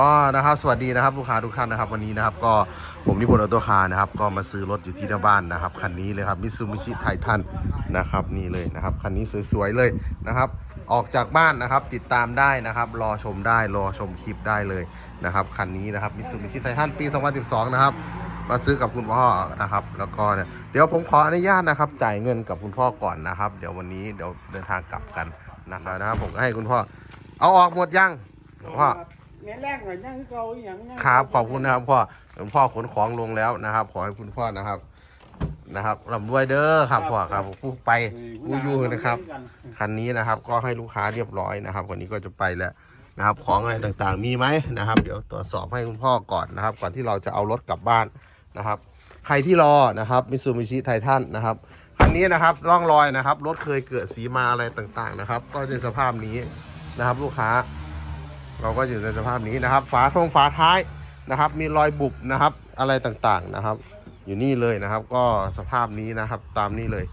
ก็นะครับสวัสดีนะครับลูกค้าทุกท่านนะครับ วันนี้นะครับก็ผมนิพนธ์ออโต้คาร์นะครับ ก็มาซื้อรถอยู่ที่หน้าบ้านนะครับคันนี้เลยครับมิซูมิชิไททันนะครับนี่เลยนะครับคันนี้สวยๆเลยนะครับ ออกจากบ้านนะครับติดตามได้นะครับ รอชมได้รอชมคลิปได้เลยนะครับคันนี้นะครับมิซูมิชิไททันปี 2012 นะครับมาซื้อกับคุณพ่อนะครับ แล้วก็เนี่ยเดี๋ยวผมขออนุญาตนะครับ จ่ายเงินกับคุณพ่อก่อนนะครับ เดี๋ยววันนี้เดี๋ยวเดินทางกลับกันนะครับนะครับผมก็ให้คุณพ่อเอาออกหมดยังพ่อ แม่แรงก็ยังเก่าอหย่างยังครับขอบคุณนะครับพ่อคุณพ่อขนของลงแล้วนะครับ ขอให้คุณพ่อนะครับนะครับร่ำรวยเด้อครับพ่อครับผู้ไปผู้อยู่นะครับคันนี้นะครับ ก็ให้ลูกค้าเรียบร้อยนะครับ วันนี้ก็จะไปแล้วนะครับ ของอะไรต่างๆ มีไหมนะครับ เดี๋ยวตรวจสอบให้คุณพ่อก่อนนะครับ ก่อนที่เราจะเอารถกลับบ้านนะครับ ใครที่รอนะครับมิซูมิชิไททันนะครับคันนี้นะครับร่องรอยนะครับรถเคยเกิดสีมาอะไรต่างๆนะครับ ก็ในสภาพนี้นะครับ ลูกค้า เราก็อยู่ในสภาพนี้นะครับ ฝาทงฝาท้ายนะครับ มีรอยบุบนะครับ อะไรต่างๆนะครับ อยู่นี่เลยนะครับ ก็สภาพนี้นะครับตามนี้เลย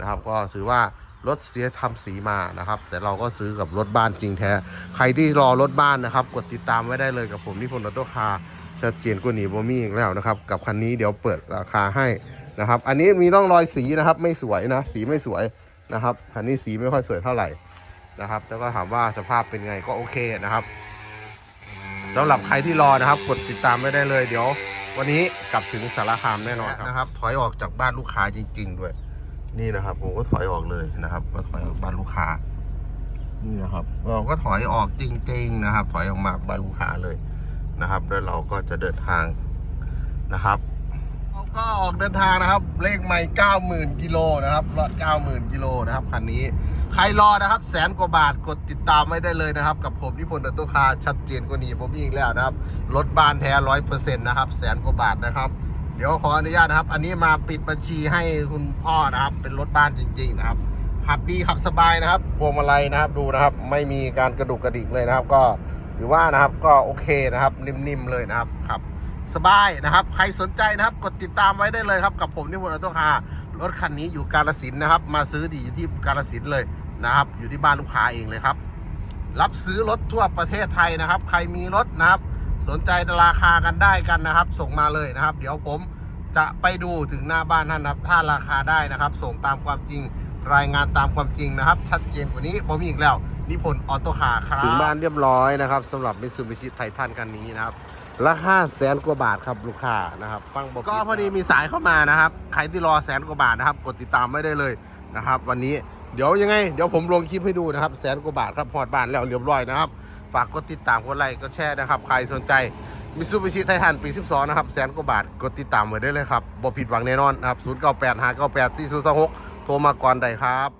นะครับ ก็ถือว่ารถเสียทำสีมานะครับ แต่เราก็ซื้อกับรถบ้านจริงแท้ ใครที่รอรถบ้านนะครับ กดติดตามไว้ได้เลยกับผมนิพนธ์ออโตคาชัดเจนกว่านี้บ่มีอีกแล้วนะครับ กับคันนี้เดี๋ยวเปิดราคาให้นะครับ อันนี้มีร่องรอยสีนะครับ ไม่สวยนะ สีไม่สวยนะครับคันนี้สีไม่ค่อยสวยเท่าไหร่นะครับ แล้วก็ถามว่าสภาพเป็นไงก็โอเคนะครับ สำหรับใครที่รอนะครับ กดติดตามไว้ได้เลย เดี๋ยว วันนี้กลับถึงสารคามแน่นอนนะครับ ถอยออกจากบ้านลูกค้าจริง ๆ ด้วย นี่นะครับผมก็ถอยออกเลยนะครับ ก็ถอยออกบ้านลูกค้า นี่นะครับเราก็ถอยออกจริง ๆ นะครับ ถอยออกมาบ้านลูกค้าเลยนะครับ แล้วเราก็จะเดินทางนะครับ ก็ออกเดินทางนะครับ เลขไม่เก้าหมื่นกิโลนะครับรถเก้าหมื่นกิโลนะครับคันนี้ ใครรอนะครับแสนกว่าบาทกดติดตามไว้ได้เลยนะครับ กับผมนิพนธ์ตโตคาร์ชัดเจนกว่านี้ผมอีกแล้วนะครับรถบ้านแท้ร้อยเปอร์เซ็นต์นะครับแสนกว่าบาทนะครับ เดี๋ยวขออนุญาตนะครับ อันนี้มาปิดบัญชีให้คุณพ่อนะครับ เป็นรถบ้านจริง ๆ นะครับขับดีขับสบายนะครับพวงมาลัยนะครับดูนะครับ ไม่มีการกระดุกกระดิกเลยนะครับ ก็ถือว่านะครับก็โอเคนะครับ นิ่มๆเลยนะครับขับ สบายนะครับ ใครสนใจนะครับ กดติดตามไว้ได้เลยครับ กับผมนิพนธ์อัตโตคาร์รถคันนี้อยู่กาลสินนะครับ มาซื้อดีอยู่ที่กาลสินเลยนะครับ อยู่ที่บ้านลูกค้าเองเลยครับ รับซื้อรถทั่วประเทศไทยนะครับ ใครมีรถนะครับ สนใจราคากันได้กันนะครับ ส่งมาเลยนะครับ เดี๋ยวผมจะไปดูถึงหน้าบ้านท่านนะครับ ถ้าราคาได้นะครับ ส่งตามความจริงรายงานตามความจริงนะครับ ชัดเจนกว่านี้ผมอีกแล้วนิพนธ์ออโต้คาร์ครับถึงบ้านเรียบร้อยนะครับสำหรับมิซูบิชิไททันคันนี้นะครับ ละห้าแสนกว่าบาทครับลูกค้านะครับฟังบอกก็พอดีมีสายเข้ามานะครับใครที่รอแสนกว่าบาทนะครับ กดติดตามไม่ได้เลยนะครับ วันนี้เดี๋ยวยังไง เดี๋ยวผมลงคลิปให้ดูนะครับแสนกว่าบาทครับพอดบ้านแล้วเรียบร้อยนะครับ ฝากกดติดตามกดไลค์กดแชร์นะครับใครสนใจมิซูบิชิไททันปี 12 นะครับแสนกว่าบาทกดติดตามไว้ได้เลยครับบ่ผิดหวังแน่นอนนะครับ 0 9 8 5 9 8 4 0 2 6 โทรมาก่อนได้ครับ